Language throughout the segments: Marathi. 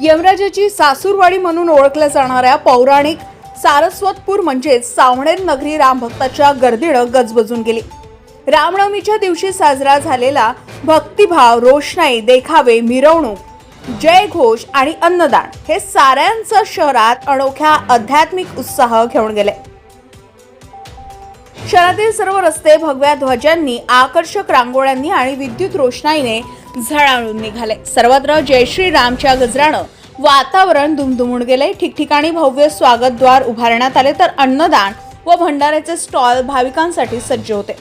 यमराजाची सासूरवाडी म्हणून ओळखल्या जाणाऱ्या पौराणिक सारस्वतपूर म्हणजेच सावणेर नगरी रामभक्ताच्या गर्दीनं गजबजून गेली. रामनवमीच्या दिवशी साजरा झालेला भक्तिभाव रोषणाई देखावे मिरवणूक जय घोष आणि अन्नदान हे साऱ्यांचं शहरात अनोख्या आध्यात्मिक उत्साह घेऊन गेले. शहरातील सर्व रस्ते भगव्या ध्वजांनी आकर्षक रांगोळ्यांनी आणि विद्युत रोषणाईने झळाळून निघाले. सर्वत्र जय श्रीरामच्या गजरानं वातावरण दुमदुमून गेले ठिकठिकाणी भव्य स्वागतद्वार उभारण्यात आले तर अन्नदान व भंडाऱ्याचे स्टॉल भाविकांसाठी सज्ज होते.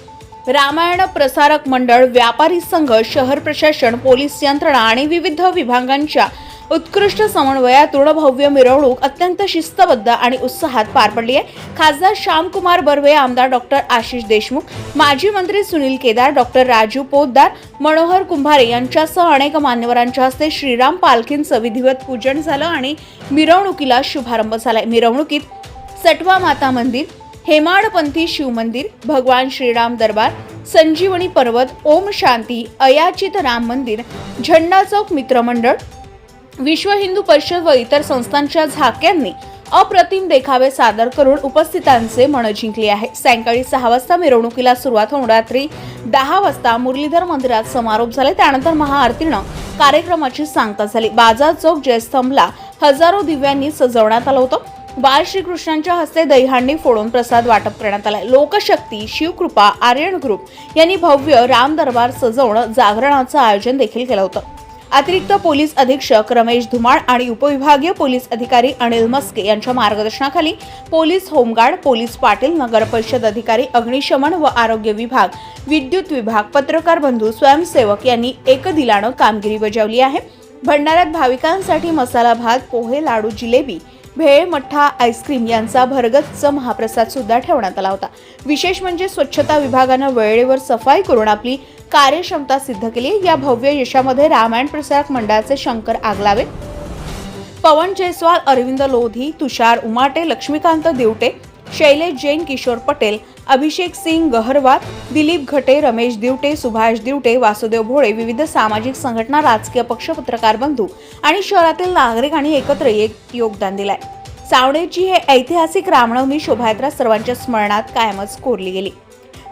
रामायण प्रसारक मंडळ व्यापारी संघ शहर प्रशासन पोलीस यंत्रणा आणि विविध विभागांच्या उत्कृष्ट समन्वयातून भव्य मिरवणूक अत्यंत शिस्तबद्ध आणि उत्साहात पार पडली आहे. खासदार श्यामकुमार बर्वे आमदार डॉक्टर आशिष देशमुख माजी मंत्री सुनील केदार डॉक्टर राजू पोतदार मनोहर कुंभारे यांच्यासह अनेक मान्यवरांच्या हस्ते श्रीराम पालखींचं विधिवत पूजन झालं आणि मिरवणुकीला शुभारंभ झालाय. मिरवणुकीत सटवा माता मंदिर हेमाडपंथी शिव मंदिर भगवान श्रीराम दरबार संजीवनी पर्वत ओम शांती अयाचित राम मंदिर झंडा चौक मित्रमंडळ विश्व हिंदू परिषद व इतर संस्थांच्या झाक्यांनी अप्रतिम देखावे सादर करून उपस्थितांचे मन जिंकले आहे सायंकाळी सहा वाजता मिरवणुकीला सुरुवात होऊन रात्री दहा वाजता मुरलीधर मंदिरात समारोप झाले. त्यानंतर महाआरतीनं कार्यक्रमाची सांगता झाली. बाजार चौक जयस्तंभला हजारो दिव्यांनी सजवण्यात आलं होतं. बाळ श्रीकृष्णांच्या हस्ते दहीहांडी फोडून प्रसाद वाटप करण्यात आला. लोकशक्ती शिवकृपा आर्यन ग्रुप यांनी भव्य राम दरबार सजवणं जागरणाचं आयोजन देखील केलं होतं. अतिरिक्त पोलीस अधीक्षक रमेश धुमाळ आणि उपविभागीय पोलीस अधिकारी अनिल मस्के यांच्या मार्गदर्शनाखाली police home guard police Patil नगर परिषद अधिकारी अग्निशमन व आरोग्य विभाग विद्युत विभाग पत्रकार बंधू स्वयंसेवक यांनी एकदिलानं कामगिरी बजावली आहे. भंडाऱ्यात भाविकांसाठी मसाला भात पोहे लाडू जिलेबी भेळ मठ्ठा आईस्क्रीम यांचा भरगच्च महाप्रसाद सुद्धा ठेवण्यात आला होता. विशेष म्हणजे स्वच्छता विभागानं वेळेवर सफाई करून आपली कार्यक्षमता सिद्ध केली. या भव्य यशामध्ये रामायण प्रसारक मंडळाचे शंकर आगलावे पवन जयस्वाल अरविंद लोधी तुषार उमाटे लक्ष्मीकांत दिवटे शैलेश जैन किशोर पटेल अभिषेक सिंग गहरवार दिलीप घटे रमेश दिवटे सुभाष दिवटे वासुदेव भोळे विविध सामाजिक संघटना राजकीय पक्ष पत्रकार बंधू आणि शहरातील नागरिकांनी एकत्र एक योगदान दिलंय. सावणेची हे ऐतिहासिक रामनवमी शोभायात्रा सर्वांच्या स्मरणात कायमच कोरली गेली.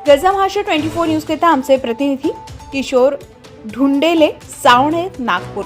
गजा महाराष्ट्र ट्वेंटी फोर न्यूजकरिता आमचे प्रतिनिधी किशोर ढुंडेले सावणे नागपूर.